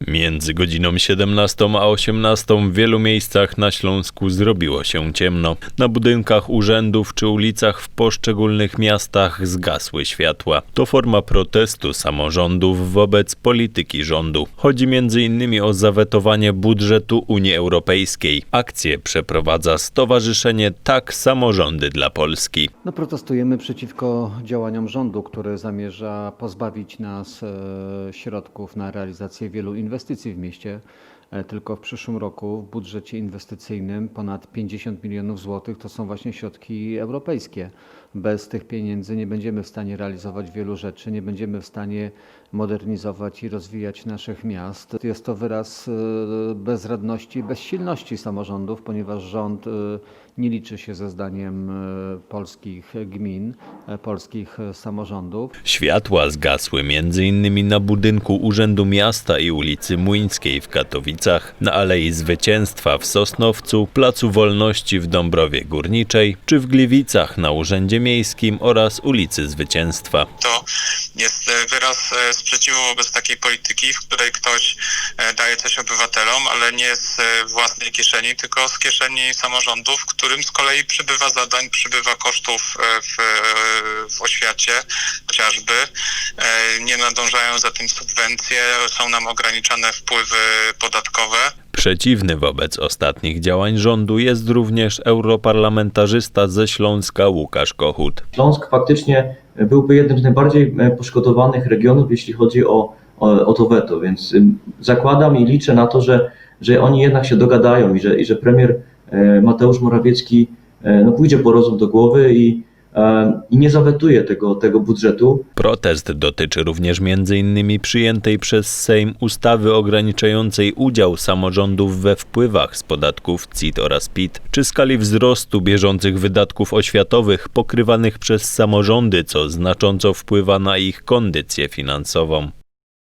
Między godziną 17 a 18 w wielu miejscach na Śląsku zrobiło się ciemno. Na budynkach urzędów czy ulicach w poszczególnych miastach zgasły światła. To forma protestu samorządów wobec polityki rządu. Chodzi m.in. o zawetowanie budżetu Unii Europejskiej. Akcję przeprowadza Stowarzyszenie Tak Samorządy dla Polski. No, protestujemy przeciwko działaniom rządu, który zamierza pozbawić nas e, środków na realizację wielu inwestycji w mieście. E, Tylko w przyszłym roku w budżecie inwestycyjnym ponad 50 milionów złotych to są właśnie środki europejskie. Bez tych pieniędzy nie będziemy w stanie realizować wielu rzeczy, nie będziemy w stanie modernizować i rozwijać naszych miast. Jest to wyraz e, bezradności, bezsilności samorządów, ponieważ rząd e, nie liczy się ze zdaniem e, polskich gmin, polskich samorządów. Światła zgasły m.in. na budynku Urzędu Miasta i ulicy Młyńskiej w Katowicach, na Alei Zwycięstwa w Sosnowcu, Placu Wolności w Dąbrowie Górniczej, czy w Gliwicach na Urzędzie Miejskim oraz ulicy Zwycięstwa. to jest e, wyraz e, sprzeciwu wobec takiej polityki, w której ktoś e, daje coś obywatelom, ale nie z własnej kieszeni, tylko z kieszeni samorządów, którym z kolei przybywa zadań, przybywa kosztów w, w oświacie chociażby. Nie nadążają za tym subwencje, są nam ograniczane wpływy podatkowe. Przeciwny wobec ostatnich działań rządu jest również europarlamentarzysta ze Śląska Łukasz Kochut. Śląsk faktycznie byłby jednym z najbardziej e, poszkodowanych regionów, jeśli chodzi o, o, o to weto, więc ym, zakładam i liczę na to, że, że oni jednak się dogadają i że, i że premier e, Mateusz Morawiecki e, no, pójdzie po rozum do głowy i, i nie zawetuje tego, tego budżetu. Protest dotyczy również m.in. przyjętej przez Sejm ustawy ograniczającej udział samorządów we wpływach z podatków CIT oraz PIT, czy skali wzrostu bieżących wydatków oświatowych pokrywanych przez samorządy, co znacząco wpływa na ich kondycję finansową.